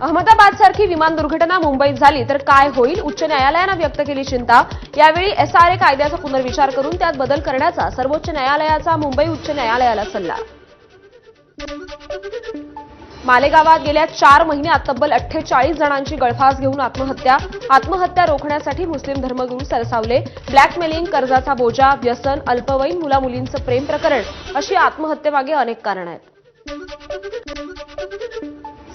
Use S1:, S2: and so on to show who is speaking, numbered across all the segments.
S1: अहमदाबाद सारखी विमान दुर्घटना मुंबईत झाली तर काय होईल? उच्च न्यायालयानं व्यक्त केली चिंता. यावेळी एसआरए कायद्याचा पुनर्विचार करून त्यात बदल करण्याचा सर्वोच्च न्यायालयाचा मुंबई उच्च न्यायालयाला सल्ला. मालेगावात गेल्या चार महिन्यात तब्बल अठ्ठेचाळीस जणांची गळफास घेऊन आत्महत्या. आत्महत्या रोखण्यासाठी मुस्लिम धर्मगुरू सरसावले. ब्लॅकमेलिंग कर्जाचा बोजा व्यसन अल्पवयीन मुलामुलींचं प्रेम प्रकरण अशी आत्महत्येमागे अनेक कारणं आहेत.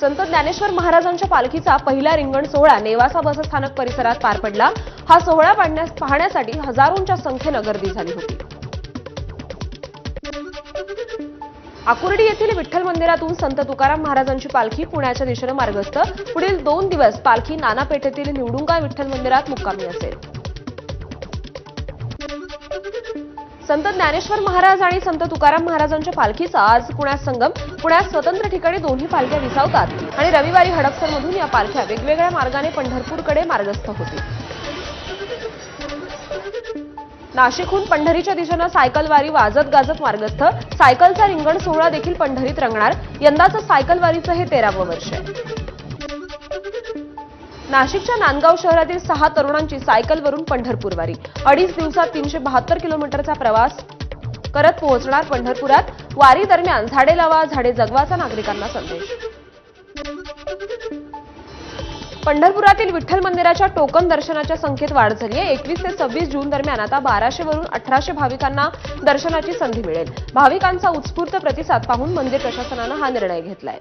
S1: संत ज्ञानेश्वर महाराजांच्या पालखीचा पहिला रिंगण सोहळा नेवासा बसस्थानक परिसरात पार पडला. हा सोहळा पाहण्यासाठी हजारोंच्या संख्येनं गर्दी झाली होती. आकुर्डी येथील विठ्ठल मंदिरातून संत तुकाराम महाराजांची पालखी पुण्याच्या दिशेनं मार्गस्थ. पुढील दोन दिवस पालखी नाना पेठेतील निवडुंगा विठ्ठल मंदिरात मुक्कामी असेल. संत ज्ञानेश्वर महाराज आणि संत तुकाराम महाराजांच्या पालखीचा आज पुण्यात संगम पुण्यात स्वतंत्र ठिकाणी दोन्ही पालख्या विसावतात आणि रविवारी हडपसरमधून या पालख्या वेगवेगळ्या मार्गाने पंढरपूरकडे मार्गस्थ होतील. नाशिकहून पंढरीच्या दिशेनं सायकलवारी वाजत गाजत मार्गस्थ सायकलचा रिंगण सोहळा देखील पंढरीत रंगणार यंदाचं सायकलवारीचं हे तेरावं वर्ष आहे. नाशिकच्या नांदगाव शहरातील सहा तरुणांची सायकलवरून पंढरपूरवारी. अडीच दिवसात तीनशे बहात्तर किलोमीटरचा प्रवास करत पोहोचणार पंढरपुरात. वारी दरम्यान झाडे लावा झाडे जगवाचा नागरिकांना संदेश. पंढरपुरातील विठ्ठल मंदिराच्या टोकन दर्शनाच्या संख्येत वाढ झाली आहे. एकवीस ते सव्वीस जून दरम्यान आता बाराशे वरून अठराशे भाविकांना दर्शनाची संधी मिळेल. भाविकांचा उत्स्फूर्त प्रतिसाद पाहून मंदिर प्रशासनानं हा निर्णय घेतलाय.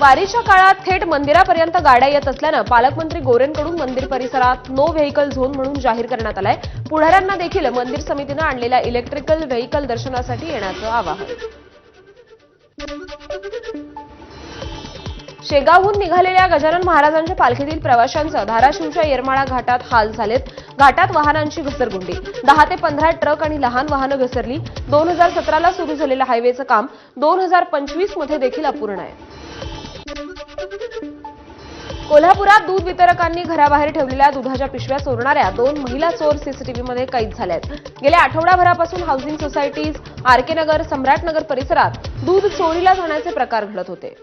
S1: वारीच्या काळात थेट मंदिरापर्यंत गाड्या येत असल्यानं पालकमंत्री गोरेंकडून मंदिर परिसरात नो व्हेकल झोन म्हणून जाहीर करण्यात आलाय. पुढाऱ्यांना देखील मंदिर समितीनं आणलेल्या इलेक्ट्रिकल व्हेकल दर्शनासाठी येण्याचं आवाहन. शेगावहून निघालेल्या गजानन महाराजांच्या पालखीतील प्रवाशांचं धाराशिवच्या येरमाळा घाटात हाल झालेत. घाटात वाहनांची घसरगुंडी. दहा ते पंधरा ट्रक आणि लहान वाहनं घसरली. दोन हजार सतराला सुरू झालेलं हायवेचं काम दोन हजार पंचवीसमध्ये देखील अपूर्ण आहे. कोल्हापुरात दूध वितरकांनी घराबाहेर ठेवलेल्या दुधाच्या पिशव्या चोरणाऱ्या दोन महिला चोर सीसीटीव्हीमध्ये कैद झाल्या आहेत गेल्या आठवडाभरापासून housing societies RK Nagar Samratnagar परिसरात दूध चोरीला जाण्याचे प्रकार घडत होते.